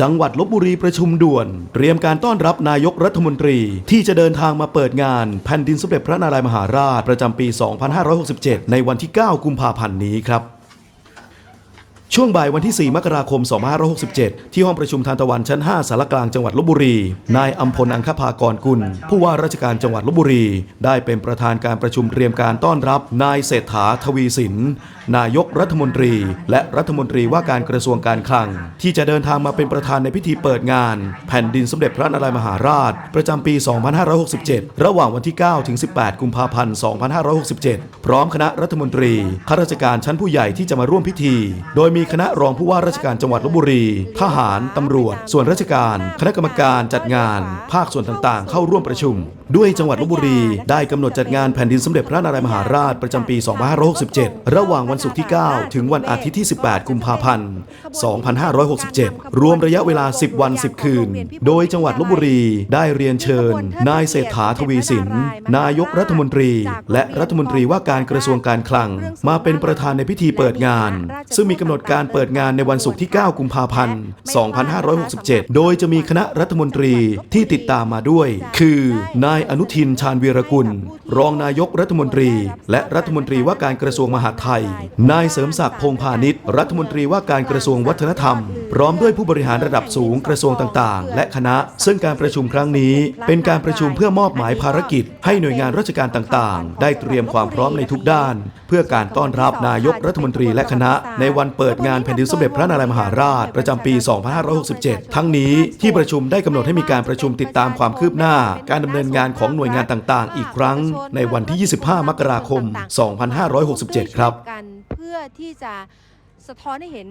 จังหวัดลบบุรีประชุมด่วน เตรียมการต้อนรับนายกรัฐมนตรี ที่จะเดินทางมาเปิดงานแผ่นดินสมเด็จพระนารายมหาราชประจำปี 2567 ในวันที่ 9 กุมภาพันธ์นี้ครับ ช่วงบ่ายวันที่ 4 มกราคม 2567 ที่ห้องประชุมทานตะวันชั้น 5 สารกลางจังหวัดลบบุรี นายอัมพลอังคภากรกุล ผู้ว่าราชการจังหวัดลบบุรี ได้เป็นประธานการประชุมเตรียมการต้อนรับ นายเศรษฐาทวีสิน นายกรัฐมนตรี และรัฐมนตรีว่าการกระทรวงการคลัง ที่จะเดินทางมาเป็นประธานในพิธีเปิดงาน แผ่นดินสมเด็จพระนารายมหาราช ประจำปี 2567 ระหว่างวันที่ 9 ถึง 18 กุมภาพันธ์ 2567 พร้อมคณะรัฐมนตรีข้าราชการชั้นผู้ใหญ่ที่จะมาร่วมพิธี โดยมีคณะรองผู้ว่าราชการจังหวัดลบบุรี ทหาร ตำรวจ ส่วนราชการ คณะกรรมการจัดงาน ภาคส่วนต่างๆ เข้าร่วมประชุม ด้วยจังหวัดลบบุรี ได้กำหนดจัดงานแผ่นดินสมเด็จพระนารายมหาราชประจำปี 2567 ระหว่างวันศุกร์ที่ 9 ถึงวันอาทิตย์ที่ 18 กุมภาพันธ์ 2567 รวมระยะเวลา 10 วัน 10 คืน โดยจังหวัดลบบุรีได้เรียนเชิญ นายเศรษฐาทวีสิน นายกรัฐมนตรี และรัฐมนตรีว่าการกระทรวงการคลัง มาเป็นประธานในพิธีเปิดงาน ซึ่งมีกำหนดการการเปิดงานในวันศุกร์ที่ 9 กุมภาพันธ์ 2567 โดยจะมีคณะรัฐมนตรีที่ติดตามมาด้วย คือ นายอนุทินชาญวีรกุล รองนายกรัฐมนตรี และรัฐมนตรีว่าการกระทรวงมหาดไทย นายเสริมศักดิ์พงษ์พาณิชย์รัฐมนตรีว่าการกระทรวงวัฒนธรรม พร้อมด้วยผู้บริหารระดับสูงกระทรวงต่างๆ และคณะ ซึ่งการประชุมครั้งนี้ เป็นการประชุมเพื่อมอบหมายภารกิจ ให้หน่วยงานราชการต่างๆ ได้เตรียมความพร้อมในทุกด้าน เพื่อการต้อนรับนายกรัฐมนตรีและคณะในวันเปิดงานแผ่นดินสมเด็จพระนารายมหาราช ประจำปี 2567 ทั้งนี้ที่ประชุมได้กำหนดให้มีการประชุมติดตามความคืบหน้า การดำเนินงานของหน่วยงานต่างๆ อีกครั้ง ในวันที่ 25 มกราคม 2567 ครับ เพื่อที่จะสะท้อนให้เห็น